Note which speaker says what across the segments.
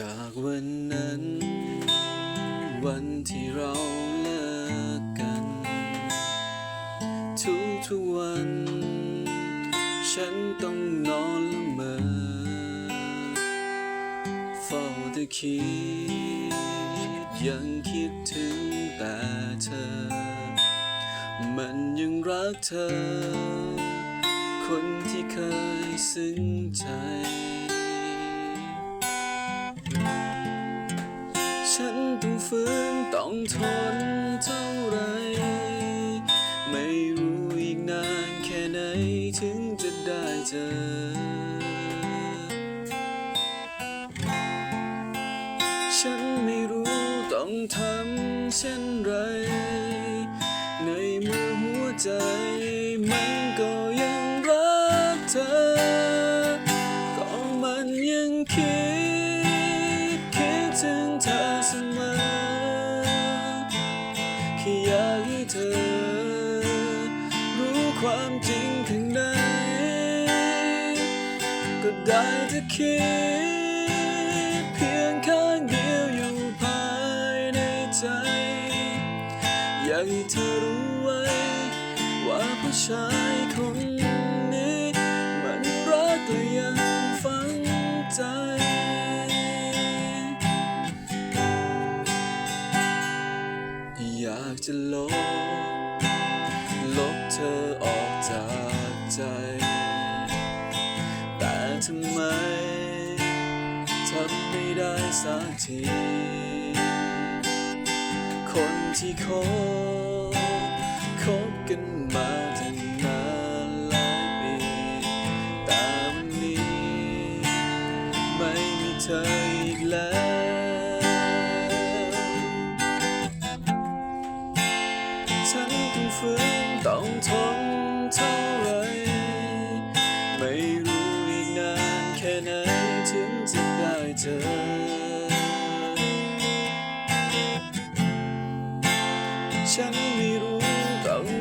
Speaker 1: จากวันนั้น วันที่เราเลิกกัน ทุกทุกวัน ฉันต้องนอนละเมอเฝ้าแต่คิด ยังคิดถึงแต่เธอ มันยังรักเธอ คนที่เคยซึ้งใจ ฝืนต้องทนเท่าไร ไม่รู้อีกนานแค่ไหนถึงจะได้เจอ ฉันไม่รู้ต้องทำเช่นไร ในเมื่อหัวใจมันก็ยังรักเธอ ก็มันยังคิด ความจริงข้างใน ก็ได้แต่คิด เพียงข้างเดียวอยู่ภายในใจ อยากให้เธอรู้ไว้ ว่าผู้ชายคนนี้ มันรักและยังฝังใจอยากจะลบ ทำไมทำไม่ได้สักที คนที่คบคบกันมา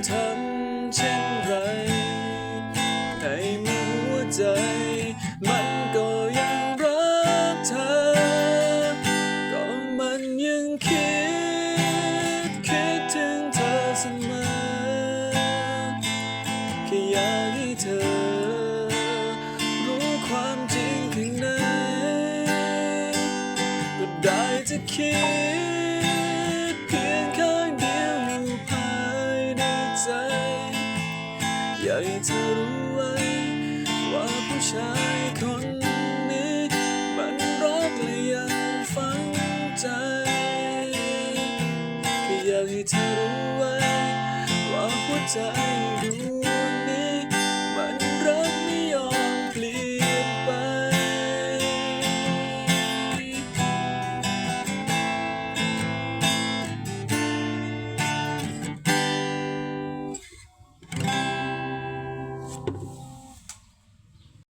Speaker 1: ทำเช่นไรในมือหัวใจ มันก็ยังรักเธอ ก็มันยังคิด คิดถึงเธอเสมอแค่อยากให้เธอ รู้ความจริงข้างในก็ได้จะคิด เธอรู้ไว้ว่าผู้ชายคนนี้ มันรักและยังฝังใจแค่อยากให้เธอรู้ไว้ว่าหัวใจ